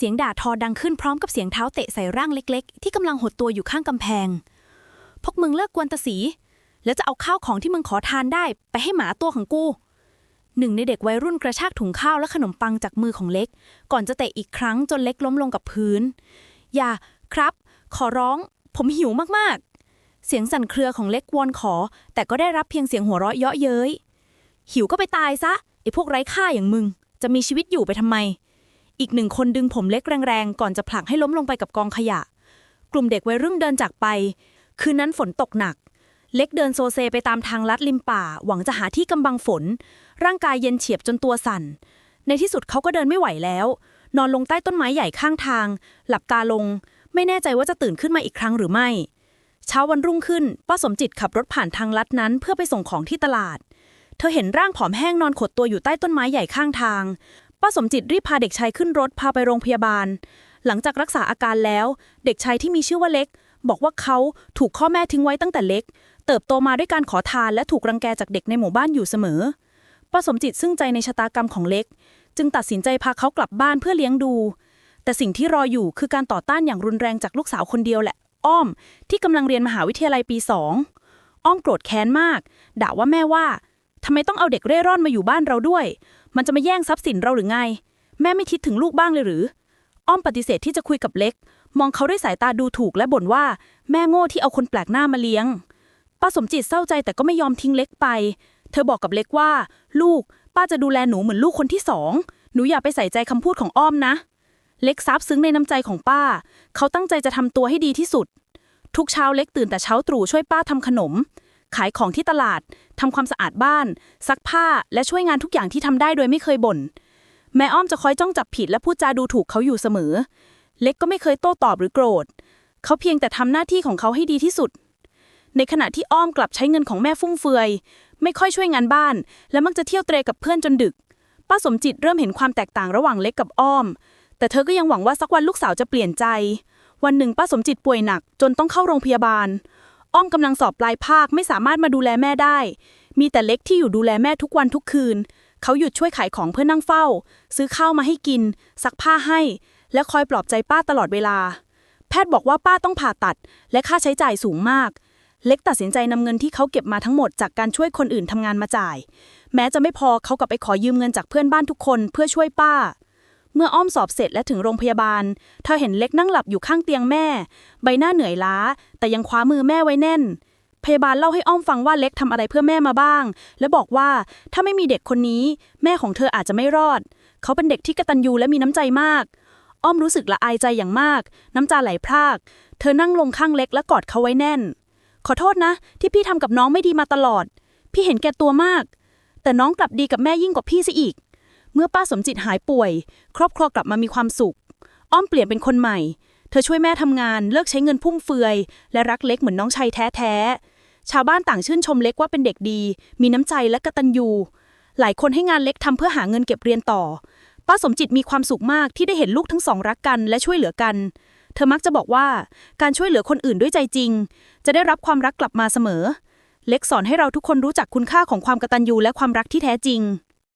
เสียงด่าทอดังขึ้นพร้อมกับเสียงเท้าเตะใส่ร่างเล็กๆ ที่กำลังหดตัวอยู่ข้างกำแพง พวกมึงเลิกกวนตาสี แล้วจะเอาข้าวของที่มึงขอทานได้ ไปให้หมาตัวของกูหนึ่งในเด็กวัยรุ่นกระชากถุงข้าวและขนมปังจากมือของเล็ก ก่อนจะเตะอีกครั้งจนเล็กล้มลงกับพื้น อย่าครับ ขอร้อง ผมหิวมากๆ เสียงสั่นเครือของเล็กวอนขอ แต่ก็ได้รับเพียงเสียงหัวเราะเยาะเย้ยหิวก็ไปตายซะไอ้พวกไร้ค่าอย่างมึง จะมีชีวิตอยู่ไปทำไม อีกหนึ่งคนดึงผมเล็กแรงๆ ก่อนจะผลักให้ล้มลงไปกับกองขยะ กลุ่มเด็กวัยรุ่นเดินจากไป คืนนั้นฝนตกหนัก เล็กเดินโซเซไปตามทางลัดริมป่า หวังจะหาที่กำบังฝน ร่างกายเย็นเฉียบจนตัวสั่น ในที่สุดเขาก็เดินไม่ไหวแล้ว นอนลงใต้ต้นไม้ใหญ่ข้างทาง หลับตาลง ไม่แน่ใจว่าจะตื่นขึ้นมาอีกครั้งหรือไม่ เช้าวันรุ่งขึ้นป้าสมจิตขับรถผ่านทางลัดนั้น เพื่อไปส่งของที่ตลาด เธอเห็นร่างผอมแห้งนอนขดตัวอยู่ใต้ต้นไม้ใหญ่ข้างทาง ป้าสมจิตรีบพาเด็กชายขึ้นรถพาไปโรงพยาบาล หลังจากรักษาอาการแล้ว เด็กชายที่มีชื่อว่าเล็ก บอกว่าเขาถูกพ่อแม่ทิ้งไว้ตั้งแต่เล็ก เติบโตมาด้วยการขอทานและถูกรังแกจากเด็กในหมู่บ้านอยู่เสมอป้าสมจิตซึ่งใจในชะตากรรมของเล็ก จึงตัดสินใจพาเขากลับบ้านเพื่อเลี้ยงดู แต่สิ่งที่รออยู่คือการต่อต้านอย่างรุนแรงจากลูกสาวคนเดียวแหละ อ้อม ที่กำลังเรียนมหาวิทยาลัยปีสองอ้อมโกรธแค้นมาก ด่าว่าแม่ว่า ทำไมต้องเอาเด็กเร่ร่อนมาอยู่บ้านเราด้วย มันจะมาแย่งทรัพย์สินเราหรือไง แม่ไม่คิดถึงลูกบ้างเลยหรือ อ้อมปฏิเสธที่จะคุยกับเล็ก มองเขาด้วยสายตาดูถูกและบ่นว่า แม่โง่ที่เอาคนแปลกหน้ามาเลี้ยง ป้าสมจิตเศร้าใจแต่ก็ไม่ยอมทิ้งเล็กไป เธอบอกกับเล็กว่า ลูก ป้าจะดูแลหนูเหมือนลูกคนที่สอง หนูอย่าไปใส่ใจคำพูดของอ้อมนะ เล็กซาบซึ้งในน้ำใจของป้า เขาตั้งใจจะทำตัวให้ดีที่สุด ทุกเช้าเล็กตื่นแต่เช้าตรู่ช่วยป้าทำขนม ขายของที่ตลาดทำความสะอาดบ้าน ซักผ้าและช่วยงานทุกอย่างที่ทำได้โดยไม่เคยบ่นแม่อ้อมจะคอยจ้องจับผิดและพูดจาดูถูกเขาอยู่เสมอ เล็กก็ไม่เคยโต้ตอบหรือโกรธ เขาเพียงแต่ทำหน้าที่ของเขาให้ดีที่สุด ในขณะที่อ้อมกลับใช้เงินของแม่ฟุ่มเฟือย ไม่ค่อยช่วยงานบ้าน และมักจะเที่ยวเตรกับเพื่อนจนดึก ป้าสมจิตเริ่มเห็นความแตกต่างระหว่างเล็กกับอ้อม แต่เธอก็ยังหวังว่าสักวันลูกสาวจะเปลี่ยนใจ วันหนึ่งป้าสมจิตป่วยหนักจนต้องเข้าโรงพยาบาล อ้อมกำลังสอบปลายภาคไม่สามารถมาดูแลแม่ได้ มีแต่เล็กที่อยู่ดูแลแม่ทุกวันทุกคืน เขาหยุดช่วยขายของเพื่อนั่งเฝ้า ซื้อข้าวมาให้กิน ซักผ้าให้ และคอยปลอบใจป้าตลอดเวลา แพทย์บอกว่าป้าต้องผ่าตัด และค่าใช้จ่ายสูงมาก เล็กตัดสินใจนำเงินที่เขาเก็บมาทั้งหมดจากการช่วยคนอื่นทำงานมาจ่าย แม้จะไม่พอเขากลับไปขอยืมเงินจากเพื่อนบ้านทุกคนเพื่อช่วยป้า เมื่ออ้อมสอบเสร็จและถึงโรงพยาบาล เธอเห็นเล็กนั่งหลับอยู่ข้างเตียงแม่ ใบหน้าเหนื่อยล้า แต่ยังคว้ามือแม่ไว้แน่น พยาบาลเล่าให้อ้อมฟังว่าเล็กทำอะไรเพื่อแม่มาบ้าง และบอกว่าถ้าไม่มีเด็กคนนี้ แม่ของเธออาจจะไม่รอด เขาเป็นเด็กที่กตัญญูและมีน้ำใจมาก อ้อมรู้สึกละอายใจอย่างมาก น้ำตาไหลพราก เธอนั่งลงข้างเล็กและกอดเขาไว้แน่น ขอโทษนะ ที่พี่ทำกับน้องไม่ดีมาตลอด พี่เห็นแก่ตัวมาก แต่น้องกลับดีกับแม่ยิ่งกว่าพี่ซะอีก มื่อป้าสมจิตหายป่วย ครอบครัวกลับมามีความสุข อ้อมเปลี่ยนเป็นคนใหม่ เธอช่วยแม่ทำงานเลิกใช้เงินฟุ่มเฟือย และรักเล็กเหมือนน้องชายแท้ๆชาวบ้านต่างชื่นชมเล็กว่าเป็นเด็กดี มีน้ำใจและกตัญญูหลายคนให้งานเล็กทำเพื่อหาเงินเก็บเรียนต่อ ป้าสมจิตมีความสุขมากที่ได้เห็นลูกทั้งสองรักกันและช่วยเหลือกัน เธอมักจะบอกว่าการช่วยเหลือคนอื่นด้วยใจจริง จะได้รับความรักกลับมาเสมอ เล็กสอนให้เราทุกคนรู้จักคุณค่าของความกตัญญูและความรักที่แท้จริง